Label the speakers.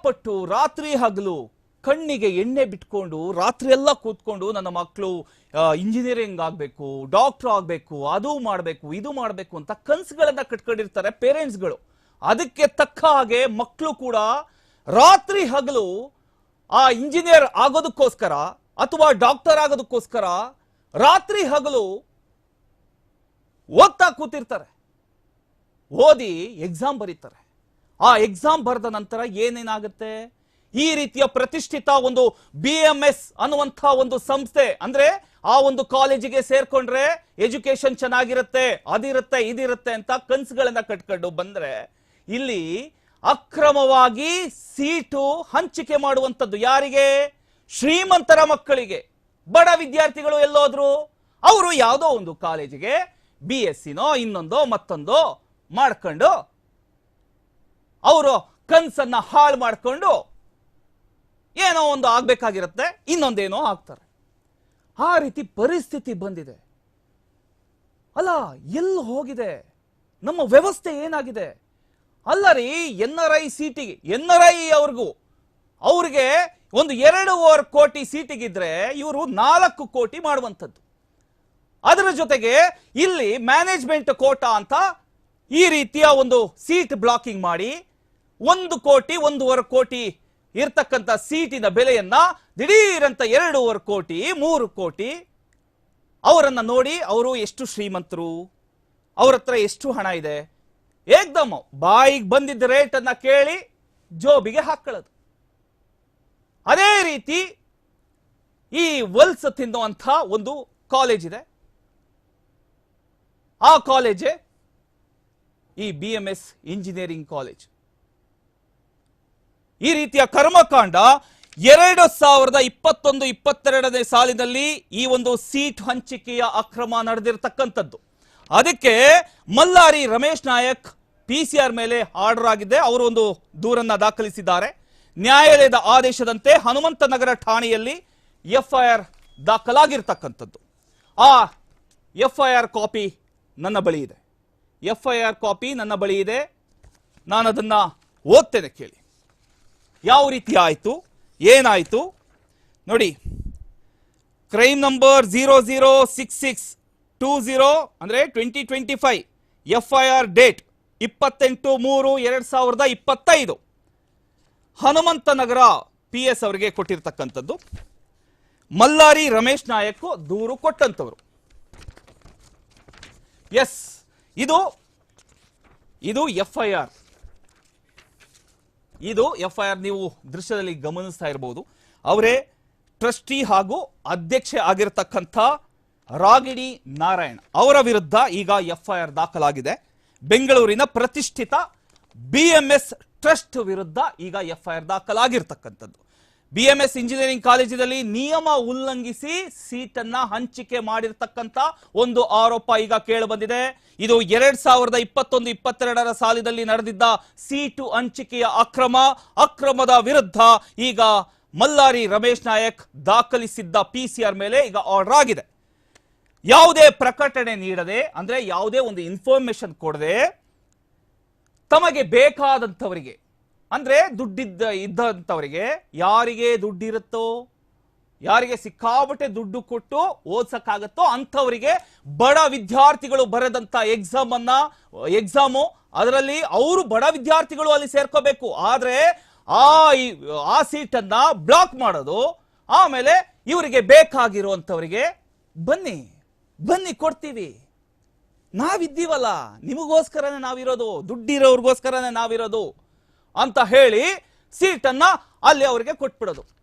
Speaker 1: ಕಷ್ಟಪಟ್ಟು ರಾತ್ರಿ ಹಗಲು ಕಣ್ಣಿಗೆ ಎಣ್ಣೆ ಬಿಟ್ಕೊಂಡು, ರಾತ್ರಿ ಎಲ್ಲ ಕೂತ್ಕೊಂಡು ನನ್ನ ಮಕ್ಕಳು ಇಂಜಿನಿಯರಿಂಗ್ ಆಗಬೇಕು ಡಾಕ್ಟರ್ ಆಗಬೇಕು, ಅದು ಮಾಡಬೇಕು, ಇದು ಮಾಡಬೇಕು ಅಂತ ಕನಸುಗಳನ್ನ ಕಟ್ಕೊಂಡಿರ್ತಾರೆ ಪೇರೆಂಟ್ಸ್ಗಳು ಅದಕ್ಕೆ ತಕ್ಕ ಹಾಗೆ ಮಕ್ಕಳು ಕೂಡ ರಾತ್ರಿ ಹಗಲು ಆ ಇಂಜಿನಿಯರ್ ಆಗೋದಕ್ಕೋಸ್ಕರ ಅಥವಾ ಡಾಕ್ಟರ್ ಆಗೋದಕ್ಕೋಸ್ಕರ ರಾತ್ರಿ ಹಗಲು ಓದ್ತಾ ಕೂತಿರ್ತಾರೆ. ಓದಿ ಎಕ್ಸಾಮ್ ಬರೀತಾರೆ. ಆ ಎಕ್ಸಾಮ್ ಬರೆದ ನಂತರ ಏನೇನಾಗುತ್ತೆ? ಈ ರೀತಿಯ ಪ್ರತಿಷ್ಠಿತ ಒಂದು ಬಿ ಎಂ ಎಸ್ ಅನ್ನುವಂಥ ಒಂದು ಸಂಸ್ಥೆ, ಅಂದ್ರೆ ಆ ಒಂದು ಕಾಲೇಜಿಗೆ ಸೇರ್ಕೊಂಡ್ರೆ ಎಜುಕೇಶನ್ ಚೆನ್ನಾಗಿರುತ್ತೆ, ಅದಿರುತ್ತೆ, ಇದಿರುತ್ತೆ ಅಂತ ಕನ್ಸುಗಳನ್ನ ಕಟ್ಕೊಂಡು ಬಂದ್ರೆ ಇಲ್ಲಿ ಅಕ್ರಮವಾಗಿ ಸೀಟು ಹಂಚಿಕೆ ಮಾಡುವಂಥದ್ದು ಯಾರಿಗೆ? ಶ್ರೀಮಂತರ ಮಕ್ಕಳಿಗೆ. ಬಡ ವಿದ್ಯಾರ್ಥಿಗಳು ಎಲ್ಲೋದ್ರು. ಅವರು ಯಾವುದೋ ಒಂದು ಕಾಲೇಜಿಗೆ ಬಿ ಎಸ್ ಸಿನೋ ಇನ್ನೊಂದೋ, ಮತ್ತೊಂದೋ ಮಾಡ್ಕೊಂಡು ಅವರು ಕನ್ಸನ್ನ ಹಾಳು ಮಾಡಿಕೊಂಡು ಏನೋ ಒಂದು ಆಗಬೇಕಾಗಿರುತ್ತೆ, ಇನ್ನೊಂದೇನೋ ಆಗ್ತಾರೆ. ಆ ರೀತಿ ಪರಿಸ್ಥಿತಿ ಬಂದಿದೆ. ಅಲ್ಲ, ಎಲ್ಲಿ ಹೋಗಿದೆ? ನಮ್ಮ ವ್ಯವಸ್ಥೆ ಏನಾಗಿದೆ? ಅಲ್ಲ ರೀ ಎನ್ ಆರ್ ಐ ಸೀಟಿಗೆ, ಎನ್ ಆರ್ ಐ ಅವ್ರಿಗೂ. ಅವ್ರಿಗೆ ಒಂದು ಎರಡೂವರೆ ಕೋಟಿ ಸೀಟಿಗಿದ್ರೆ ಇವರು ನಾಲ್ಕು ಕೋಟಿ ಮಾಡುವಂಥದ್ದು. ಅದರ ಜೊತೆಗೆ ಇಲ್ಲಿ ಮ್ಯಾನೇಜ್ಮೆಂಟ್ ಕೋಟಾ ಅಂತ ಈ ರೀತಿಯ ಒಂದು ಸೀಟ್ ಬ್ಲಾಕಿಂಗ್ ಮಾಡಿ ಒಂದು ಕೋಟಿ, ಒಂದೂವರೆ ಕೋಟಿ ಇರ್ತಕ್ಕಂಥ ಸೀಟಿನ ಬೆಲೆಯನ್ನ ದಿಢೀರಂತ ಎರಡೂವರೆ ಕೋಟಿ, ಮೂರು ಕೋಟಿ ಅವರನ್ನ ನೋಡಿ ಅವರು ಎಷ್ಟು ಶ್ರೀಮಂತರು, ಅವ್ರ ಹತ್ರ ಎಷ್ಟು ಹಣ ಇದೆ. ಏಕ್ದಮ್ ಬಾಯಿಗೆ ಬಂದಿದ್ದ ರೇಟ್ ಅನ್ನ ಕೇಳಿ ಜೋಬಿಗೆ ಹಾಕೊಳ್ಳೋದು ಅದೇ ರೀತಿ ಈ ವಲ್ಸ್ ತಿನ್ನುವಂಥ ಒಂದು ಕಾಲೇಜ್ ಇದೆ. ಆ ಕಾಲೇಜೇ ಈ B M S engineering college ಈ ರೀತಿಯ ಕರ್ಮಕಾಂಡ ಎರಡು ಸಾವಿರದ ಇಪ್ಪತ್ತೊಂದು, ಇಪ್ಪತ್ತೆರಡನೇ ಸಾಲಿನಲ್ಲಿ ಈ ಒಂದು ಸೀಟ್ ಹಂಚಿಕೆಯ ಅಕ್ರಮ ನಡೆದಿರತಕ್ಕಂಥದ್ದು. ಅದಕ್ಕೆ Mallari Ramesh Nayak P C R ಮೇಲೆ ಆರ್ಡರ್ ಆಗಿದೆ. ಅವರು ಒಂದು ದೂರನ್ನ ದಾಖಲಿಸಿದ್ದಾರೆ. ನ್ಯಾಯಾಲಯದ ಆದೇಶದಂತೆ ಹನುಮಂತನಗರ ಠಾಣೆಯಲ್ಲಿ ಎಫ್ಐಆರ್ ದಾಖಲಾಗಿರ್ತಕ್ಕಂಥದ್ದು. ಆ ಎಫ್ಐಆರ್ ಕಾಪಿ ನನ್ನ ಬಳಿ ಇದೆ. ಎಫ್ಐಆರ್ ಕಾಪಿ ನನ್ನ ಬಳಿ ಇದೆ. ನಾನು ಅದನ್ನು ಓದ್ತೇನೆ ಕೇಳಿ. ಯಾವ ರೀತಿ ಆಯಿತು? ಏನಾಯಿತು? ನೋಡಿ crime number zero zero six six two zero ಅಂದರೆ twenty twenty five F I R date ಇಪ್ಪತ್ತೆಂಟು ಮೂರು ಎರಡು ಸಾವಿರದ ಇಪ್ಪತ್ತೈದು. ಹನುಮಂತನಗರ ಪಿ ಎಸ್ ಅವರಿಗೆ ಕೊಟ್ಟಿರ್ತಕ್ಕಂಥದ್ದು. ಮಲ್ಲಾರಿ ರಮೇಶ್ ನಾಯಕ್ ದೂರು ಕೊಟ್ಟಂತವರು. ಎಸ್ ಇದು ಇದು ಎಫ್ ಐ ಆರ್ ಇದು ಎಫ್ ಐ ಆರ್ ನೀವು ದೃಶ್ಯದಲ್ಲಿ ಗಮನಿಸ್ತಾ ಇರಬಹುದು ಅವರೇ ಟ್ರಸ್ಟಿ ಹಾಗೂ ಅಧ್ಯಕ್ಷೆ ಆಗಿರತಕ್ಕಂಥ ರಾಗಿಣಿ ನಾರಾಯಣ್ ಅವರ ವಿರುದ್ಧ ಈಗ ಎಫ್ ಐ ಆರ್ ದಾಖಲಾಗಿದೆ. ಬೆಂಗಳೂರಿನ ಪ್ರತಿಷ್ಠಿತ ಬಿ ಎಂ ಎಸ್ ಟ್ರಸ್ಟ್ ವಿರುದ್ಧ ಈಗ ಎಫ್ ಐ ಆರ್ ದಾಖಲಾಗಿರ್ತಕ್ಕಂಥದ್ದು. ಬಿ ಎಂ ಎಸ್ ಇಂಜಿನಿಯರಿಂಗ್ ಕಾಲೇಜಿನಲ್ಲಿ ನಿಯಮ ಉಲ್ಲಂಘಿಸಿ ಸೀಟನ್ನ ಹಂಚಿಕೆ ಮಾಡಿರತಕ್ಕಂತ ಒಂದು ಆರೋಪ ಈಗ ಕೇಳಿಬಂದಿದೆ ಇದು ಎರಡ್ ಸಾವಿರದ ಇಪ್ಪತ್ತೊಂದು, ಇಪ್ಪತ್ತೆರಡರ ಸಾಲಿನಲ್ಲಿ ನಡೆದಿದ್ದ ಸೀಟು ಹಂಚಿಕೆಯ ಅಕ್ರಮ, ಅಕ್ರಮದ ವಿರುದ್ಧ ಈಗ ಮಲ್ಲಾರಿ ರಮೇಶ್ ನಾಯಕ್ ದಾಖಲಿಸಿದ್ದ ಪಿ ಸಿ ಆರ್ ಮೇಲೆ ಈಗ ಆರ್ಡರ್ ಆಗಿದೆ. ಯಾವುದೇ ಪ್ರಕಟಣೆ ನೀಡದೆ, ಅಂದ್ರೆ ಯಾವುದೇ ಒಂದು ಇನ್ಫಾರ್ಮೇಶನ್ ಕೊಡದೆ ತಮಗೆ ಬೇಕಾದಂಥವರಿಗೆ ಅಂದ್ರೆ ದುಡ್ಡಿದ್ದ ಇದ್ದಂಥವರಿಗೆ ಯಾರಿಗೆ ದುಡ್ಡಿರುತ್ತೋ, ಯಾರಿಗೆ ಸಿಕ್ಕಾಬಟ್ಟೆ ದುಡ್ಡು ಕೊಟ್ಟು ಓದ್ಸಕ್ಕಾಗತ್ತೋ ಅಂಥವರಿಗೆ ಬಡ ವಿದ್ಯಾರ್ಥಿಗಳು ಬರೆದಂತ ಎಕ್ಸಾಮ್ ಅನ್ನ ಎಕ್ಸಾಮು ಅದರಲ್ಲಿ ಅವರು ಬಡ ವಿದ್ಯಾರ್ಥಿಗಳು ಅಲ್ಲಿ ಸೇರ್ಕೋಬೇಕು. ಆದ್ರೆ ಆ ಆ ಸೀಟನ್ನ ಬ್ಲಾಕ್ ಮಾಡೋದು, ಆಮೇಲೆ ಇವರಿಗೆ ಬೇಕಾಗಿರುವಂಥವರಿಗೆ ಬನ್ನಿ ಬನ್ನಿ ಕೊಡ್ತೀವಿ. ನಾವಿದ್ದೀವಲ್ಲ, ನಿಮಗೋಸ್ಕರನೇ ನಾವಿರೋದು, ದುಡ್ಡಿರೋರ್ಗೋಸ್ಕರನೇ ನಾವಿರೋದು. ಅಂತ ಹೇಳಿ ಸೀಟನ್ನ ಅಲ್ಲಿ ಅವರಿಗೆ ಕೊಟ್ಬಿಡೋದು.